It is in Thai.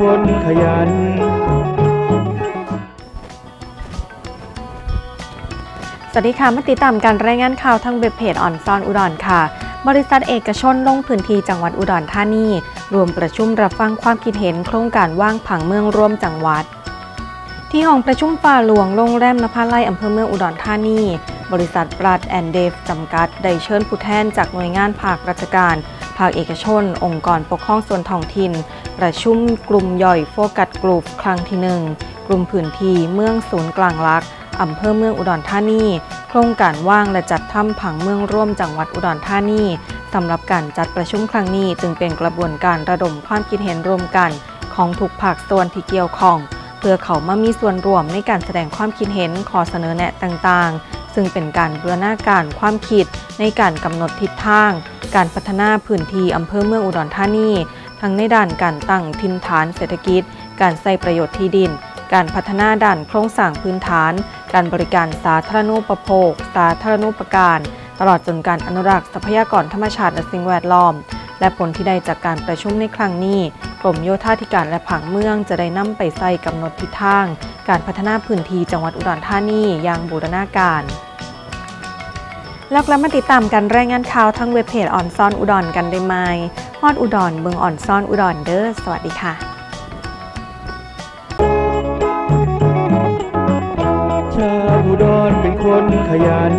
คนขยัน สวัสดีค่ะมาติดตามการรายงานข่าวทางเว็บเพจออนซอนอุดรค่ะ บริษัทเอกชนลงพื้นที่จังหวัดอุดรธานี รวมประชุมรับฟังความคิดเห็นโครงการว่างผังเมืองร่วมจังหวัด ที่ห้องประชุมป่าหลวงโรงแรมนภาไลอำเภอเมืองอุดรธานี บริษัทปรัดแอนเดฟจำกัด ได้เชิญผู้แทนจากหน่วยงานภาคราชการ ภาคเอกชน องค์กรปกครองส่วนท้องถิ่น ประชุมกลุ่มย่อยโฟกัสกลุ่มครั้งที่หนึ่งกลุ่มพื้นที่เมืองศูนย์กลางลักอำเภอเมืองอุดรธานี โครงการว่างและจัดทำผังเมืองร่วมจังหวัดอุดรธานีสำหรับการจัดประชุมครั้งนี้จึงเป็นกระบวนการระดมความคิดเห็นร่วมกันของทุกภาคส่วนที่เกี่ยวข้อง เพื่อเขามามีส่วนร่วมในการแสดงความคิดเห็นขอเสนอแนะต่างๆ ซึ่งเป็นการเบูรณาการความคิดในการกำหนดทิศทาง การพัฒนาพื้นที่อำเภอเมืองอุดรธานี ทั้งในด้านการตั้งทินฐานเศรษฐกิจ การใส่ประโยชน์ที่ดิน การพัฒนาด้านโครงสร้างพื้นฐาน การบริการสาธารณูปโภค สาธารณูปการ ตลอดจนการอนุรักษ์ทรัพยากรธรรมชาติและสิ่งแวดล้อม และผลที่ได้จากการประชุมในครั้งนี้ กรมโยธาธิการและผังเมืองจะได้นำไปใส่กำหนดทิศทาง การพัฒนาพื้นที่จังหวัดอุดรธานีอย่างบูรณาการ แล้วกลับมาติดตามกันรายงานข่าวทั้งเว็บเพจออนซอนอุดรกันได้ไหมฮอดอุดรเมืองออนซอนอุดรเด้อสวัสดีค่ะชาวอุดรเป็นคนขยัน